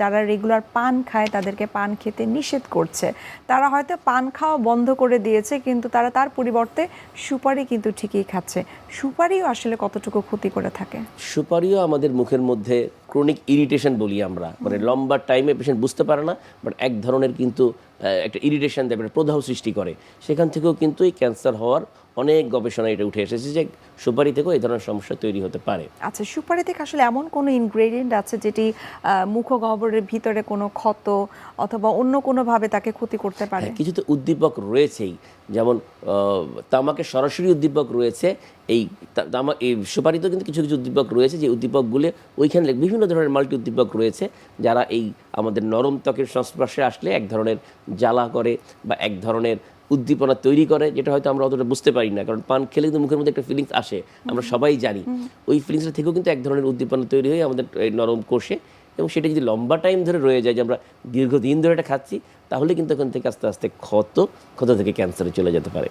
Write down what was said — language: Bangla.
যারা রেগুলার পান খায়, তাদেরকে পান খেতে নিষেধ করছে। তারা হয়তো পান খাওয়া বন্ধ করে দিয়েছে, কিন্তু তারা তার পরিবর্তে সুপারি কিন্তু ঠিকই খাচ্ছে। সুপারিও আসলে কতটুকু ক্ষতি করে থাকে? সুপারিও আমাদের মুখের মধ্যে ক্রনিক ইরিটেশন বলি আমরা। মানে লম্বা টাইমে পেশেন্ট বুঝতে পারে না বাট এক ধরনের কিন্তু একটা ইরিটেশন দেয় প্রদাহ সৃষ্টি করে। সেখান থেকেও কিন্তু এই ক্যান্সার হওয়ার অনেক গবেষণা এটা উঠে এসেছে যে সুপারি থেকেও এই ধরনের সমস্যা তৈরি হতে পারে। আচ্ছা সুপারি থেকে আসলে এমন কোনো ইনগ্রেডিয়েন্ট আছে যেটি মুখগহ্বরের ভিতরে কোনো ক্ষত অথবা অন্য কোনোভাবে তাকে ক্ষতি করতে পারে? হ্যাঁ, কিছু তো উদ্দীপক রয়েছেই। যেমন তামাকে সরাসরি উদ্দীপক রয়েছে এই তামা এই সুপারিতেও কিন্তু কিছু কিছু উদ্দীপক রয়েছে যে উদ্দীপকগুলো ওইখানে বিভিন্ন ধরনের মাল্টি উদ্দীপক রয়েছে যারা এই আমাদের নরম ত্বকের সংস্পর্শে আসলে এক ধরনের জ্বালা করে বা এক ধরনের উদ্দীপনা তৈরি করে যেটা হয়তো আমরা অতটা বুঝতে পারি না কারণ পান খেলে কিন্তু মুখের মধ্যে একটা ফিলিংস আসে আমরা সবাই জানি। ওই ফিলিংসটা থেকেও কিন্তু এক ধরনের উদ্দীপনা তৈরি হয়ে আমাদের এই নরম কোষে এবং সেটা যদি লম্বা টাইম ধরে রয়ে যায় যে আমরা দীর্ঘদিন ধরে এটা খাচ্ছি, তাহলে কিন্তু ওখান থেকে আস্তে আস্তে ক্ষত ক্ষত থেকে ক্যান্সারে চলে যেতে পারে।